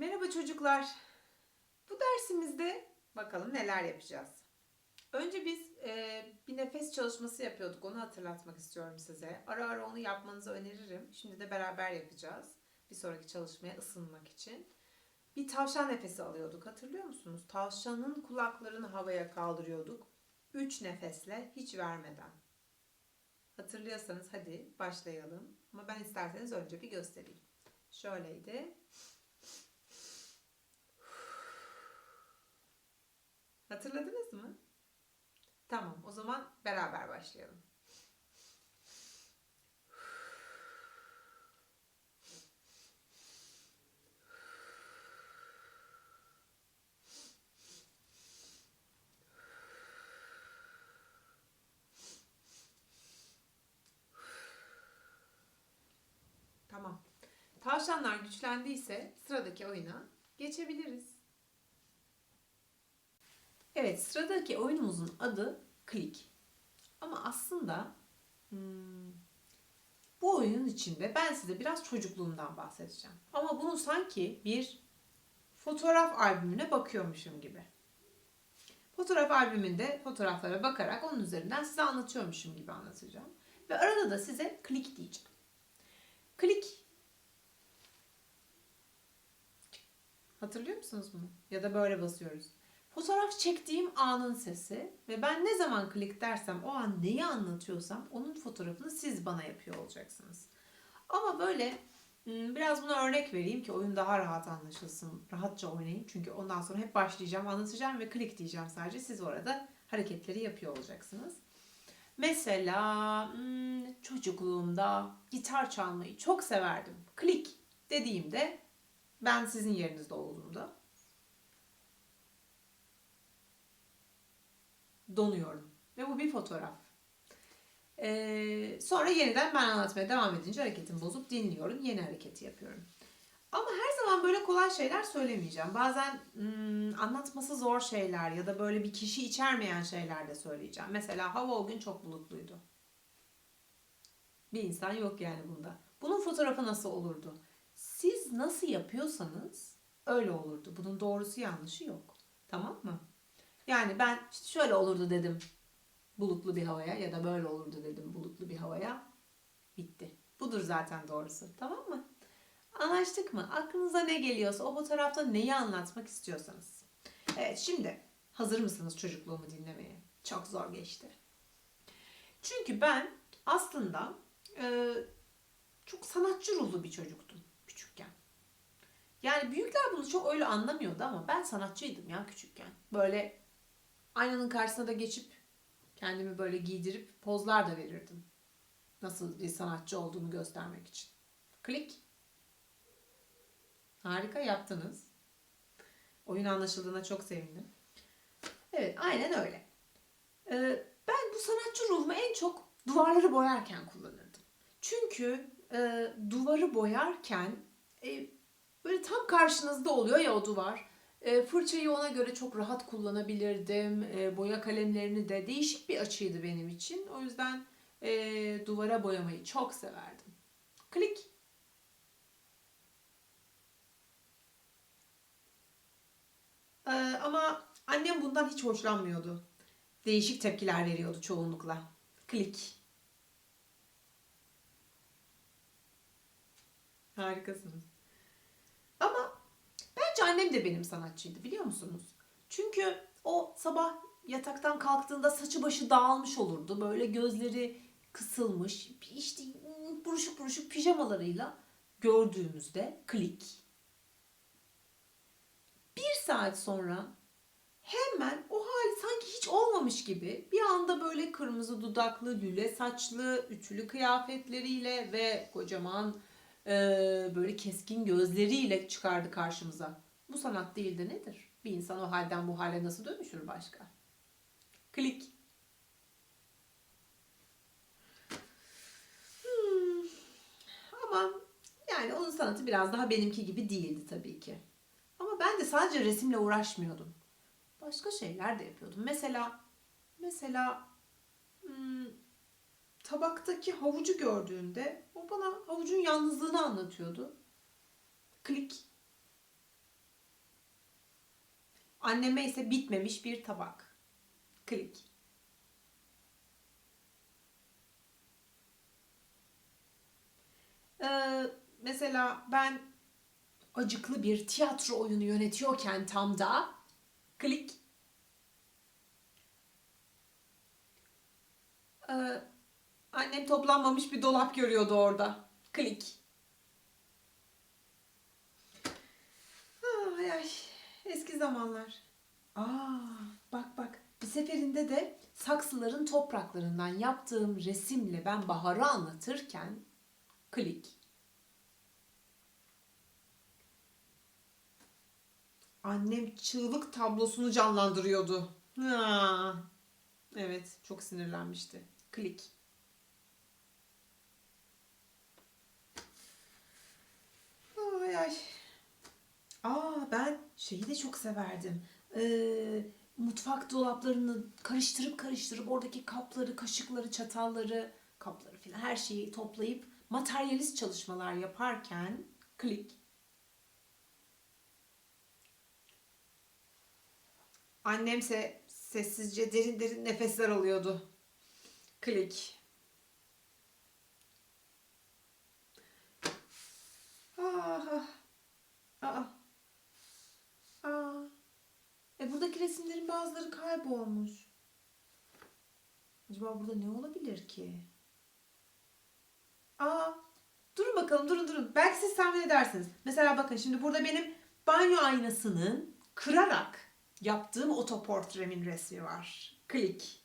Merhaba çocuklar. Bu dersimizde bakalım neler yapacağız. Önce biz e, bir nefes çalışması yapıyorduk. Onu hatırlatmak istiyorum size. Ara ara onu yapmanızı öneririm. Şimdi de beraber yapacağız. Bir sonraki çalışmaya ısınmak için. Bir tavşan nefesi alıyorduk. Hatırlıyor musunuz? Tavşanın kulaklarını havaya kaldırıyorduk. Üç nefesle hiç vermeden. Hatırlıyorsanız hadi başlayalım. Ama ben isterseniz önce bir göstereyim. Şöyleydi. Hatırladınız mı? Tamam, o zaman beraber başlayalım. Tamam. Tavşanlar güçlendiyse sıradaki oyuna geçebiliriz. Evet, sıradaki oyunumuzun adı Klik. Ama aslında hmm, bu oyunun içinde ben size biraz çocukluğumdan bahsedeceğim. Ama bunu sanki bir fotoğraf albümüne bakıyormuşum gibi. Fotoğraf albümünde fotoğraflara bakarak onun üzerinden size anlatıyormuşum gibi anlatacağım. Ve arada da size klik diyeceğim. Klik. Hatırlıyor musunuz bunu? Ya da böyle basıyoruz. Fotoğraf çektiğim anın sesi ve ben ne zaman klik dersem o an neyi anlatıyorsam onun fotoğrafını siz bana yapıyor olacaksınız. Ama böyle biraz buna örnek vereyim ki oyun daha rahat anlaşılsın. Rahatça oynayın. Çünkü ondan sonra hep başlayacağım, anlatacağım ve klik diyeceğim sadece. Siz orada hareketleri yapıyor olacaksınız. Mesela çocukluğumda gitar çalmayı çok severdim. Klik dediğimde ben sizin yerinizde olduğumda donuyorum. Ve bu bir fotoğraf. Ee, sonra yeniden ben anlatmaya devam edince hareketimi bozup dinliyorum. Yeni hareketi yapıyorum. Ama her zaman böyle kolay şeyler söylemeyeceğim. Bazen hmm, anlatması zor şeyler ya da böyle bir kişi içermeyen şeyler de söyleyeceğim. Mesela hava o gün çok bulutluydu. Bir insan yok yani bunda. Bunun fotoğrafı nasıl olurdu? Siz nasıl yapıyorsanız öyle olurdu. Bunun doğrusu yanlışı yok. Tamam mı? Yani ben işte şöyle olurdu dedim bulutlu bir havaya ya da böyle olurdu dedim bulutlu bir havaya. Bitti. Budur zaten doğrusu. Tamam mı? Anlaştık mı? Aklınıza ne geliyorsa o fotoğrafta neyi anlatmak istiyorsanız. Evet şimdi hazır mısınız çocukluğumu dinlemeye? Çok zor geçti. Çünkü ben aslında e, çok sanatçı ruhlu bir çocuktum küçükken. Yani büyükler bunu çok öyle anlamıyordu ama ben sanatçıydım ya küçükken. Böyle aynanın karşısına da geçip kendimi böyle giydirip pozlar da verirdim. Nasıl bir sanatçı olduğumu göstermek için. Klik. Harika yaptınız. Oyun anlaşıldığına çok sevindim. Evet aynen öyle. Ee, ben bu sanatçı ruhumu en çok duvarları boyarken kullanırdım. Çünkü e, duvarı boyarken e, böyle tam karşınızda oluyor ya o duvar. E, fırçayı ona göre çok rahat kullanabilirdim. E, boya kalemlerini de değişik bir açıydı benim için. O yüzden e, duvara boyamayı çok severdim. Klik. Ama annem bundan hiç hoşlanmıyordu. Değişik tepkiler veriyordu çoğunlukla. Klik. Harikasınız. Bence annem de benim sanatçıydı biliyor musunuz? Çünkü o sabah yataktan kalktığında saçı başı dağılmış olurdu. Böyle gözleri kısılmış, işte buruşuk buruşuk pijamalarıyla gördüğümüzde klik. Bir saat sonra hemen o hali sanki hiç olmamış gibi bir anda böyle kırmızı dudaklı, lüle saçlı, ütülü kıyafetleriyle ve kocaman e, böyle keskin gözleriyle çıkardı karşımıza. Bu sanat değil de nedir? Bir insan o halden bu hale nasıl dönüşür başka? Klik. Hmm. Ama yani onun sanatı biraz daha benimki gibi değildi tabii ki. Ama ben de sadece resimle uğraşmıyordum. Başka şeyler de yapıyordum. Mesela mesela hmm, tabaktaki havucu gördüğünde o bana havucun yalnızlığını anlatıyordu. Klik. Anneme ise bitmemiş bir tabak. Klik. Ee, mesela ben acıklı bir tiyatro oyunu yönetiyorken tam da klik. Ee, annem toplanmamış bir dolap görüyordu orada. Klik. Ay ay eski zamanlar. Aa bak bak bir seferinde de saksıların topraklarından yaptığım resimle ben baharı anlatırken klik. Annem çığlık tablosunu canlandırıyordu. Ha. Evet, çok sinirlenmişti. Klik. Ay ay. Aa ben şeyi de çok severdim. Ee, mutfak dolaplarını karıştırıp karıştırıp oradaki kapları, kaşıkları, çatalları, kapları filan her şeyi toplayıp materyalist çalışmalar yaparken klik. Annemse sessizce derin derin nefesler alıyordu. Klik. Ah, ah. Aa. Aa. E buradaki resimlerin bazıları kaybolmuş. Acaba burada ne olabilir ki? Aa. Durun bakalım durun durun. Belki siz tahmin edersiniz. Mesela bakın şimdi burada benim banyo aynasının kırarak yaptığım otoportremin resmi var. Klik.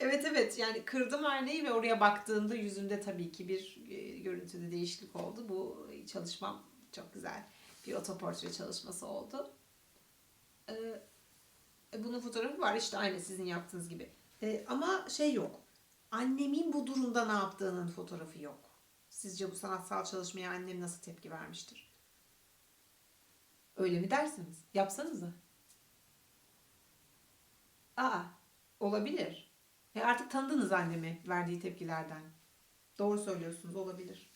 Evet evet yani kırdım aynayı ve oraya baktığımda yüzünde tabii ki bir e, görüntüde değişiklik oldu. Bu çalışmam çok güzel bir otoportre çalışması oldu. Ee, bunun fotoğrafı var işte aynı sizin yaptığınız gibi. Ee, ama şey yok. Annemin bu durumda ne yaptığının fotoğrafı yok. Sizce bu sanatsal çalışmaya annem nasıl tepki vermiştir? Öyle mi dersiniz? Yapsanıza. Aa, olabilir. E artık tanıdınız annemi verdiği tepkilerden. Doğru söylüyorsunuz, olabilir.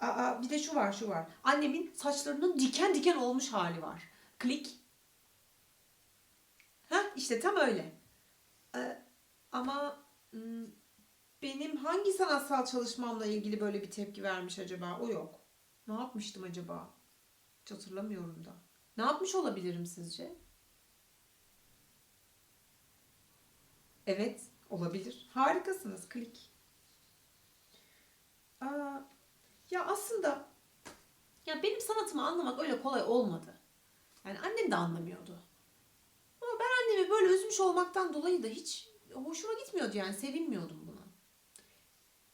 Aa, bir de şu var, şu var. Annemin saçlarının diken diken olmuş hali var. Klik. İşte tam öyle. Ee, ama benim hangi sanatsal çalışmamla ilgili böyle bir tepki vermiş acaba? O yok. Ne yapmıştım acaba? Hiç hatırlamıyorum da. Ne yapmış olabilirim sizce? Evet, olabilir. Harikasınız. Klik. Aa, ya aslında ya benim sanatımı anlamak öyle kolay olmadı. Yani annem de anlamıyordu. Olmaktan dolayı da hiç hoşuma gitmiyordu yani sevinmiyordum buna.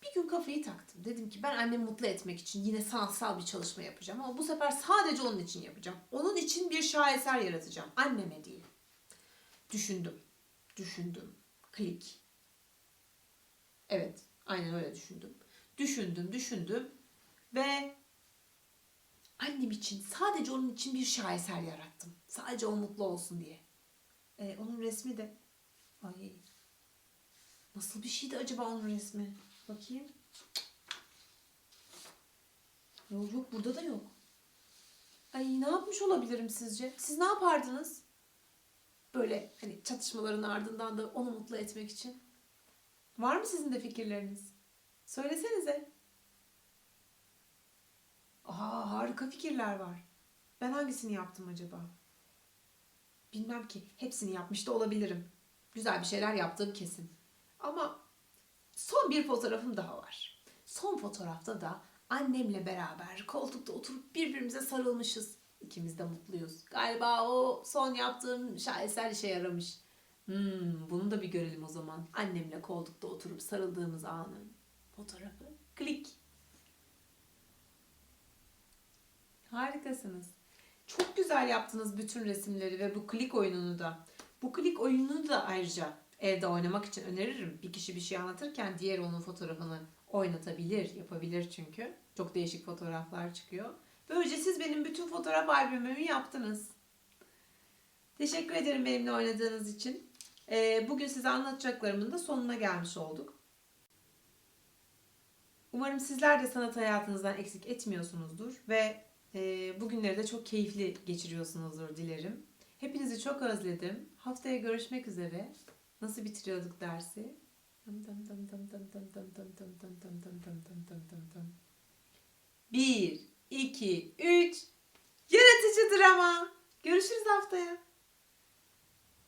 Bir gün kafayı taktım. Dedim ki ben annemi mutlu etmek için yine sanatsal bir çalışma yapacağım ama bu sefer sadece onun için yapacağım. Onun için bir şaheser yaratacağım. Anneme değil. Düşündüm. Düşündüm. Klik. Evet, aynen öyle düşündüm. Düşündüm, düşündüm ve annem için, sadece onun için bir şaheser yarattım. Sadece o mutlu olsun diye. Ee, onun resmi de... Ay, nasıl bir şeydi acaba onun resmi? Bakayım. Yok yok, burada da yok. Ay ne yapmış olabilirim sizce? Siz ne yapardınız? Böyle hani çatışmaların ardından da onu mutlu etmek için. Var mı sizin de fikirleriniz? Söylesenize. Aa harika fikirler var. Ben hangisini yaptım acaba? Bilmem ki. Hepsini yapmış da olabilirim. Güzel bir şeyler yaptığım kesin. Ama son bir fotoğrafım daha var. Son fotoğrafta da annemle beraber koltukta oturup birbirimize sarılmışız. İkimiz de mutluyuz. Galiba o son yaptığım şaheser işe yaramış. Hmm, bunu da bir görelim o zaman. Annemle koltukta oturup sarıldığımız anın fotoğrafı. Klik. Harikasınız. Çok güzel yaptınız bütün resimleri ve bu klik oyununu da. Bu klik oyununu da ayrıca evde oynamak için öneririm. Bir kişi bir şey anlatırken diğer onun fotoğrafını oynatabilir, yapabilir çünkü. Çok değişik fotoğraflar çıkıyor. Böylece siz benim bütün fotoğraf albümümü yaptınız. Teşekkür ederim benimle oynadığınız için. Ee, bugün size anlatacaklarımın da sonuna gelmiş olduk. Umarım sizler de sanat hayatınızdan eksik etmiyorsunuzdur ve Bugünleri de çok keyifli geçiriyorsunuzdur dilerim. Hepinizi çok özledim. Haftaya görüşmek üzere. Nasıl bitiriyorduk dersi? Bir, iki, üç. Yaratıcı drama. Görüşürüz haftaya.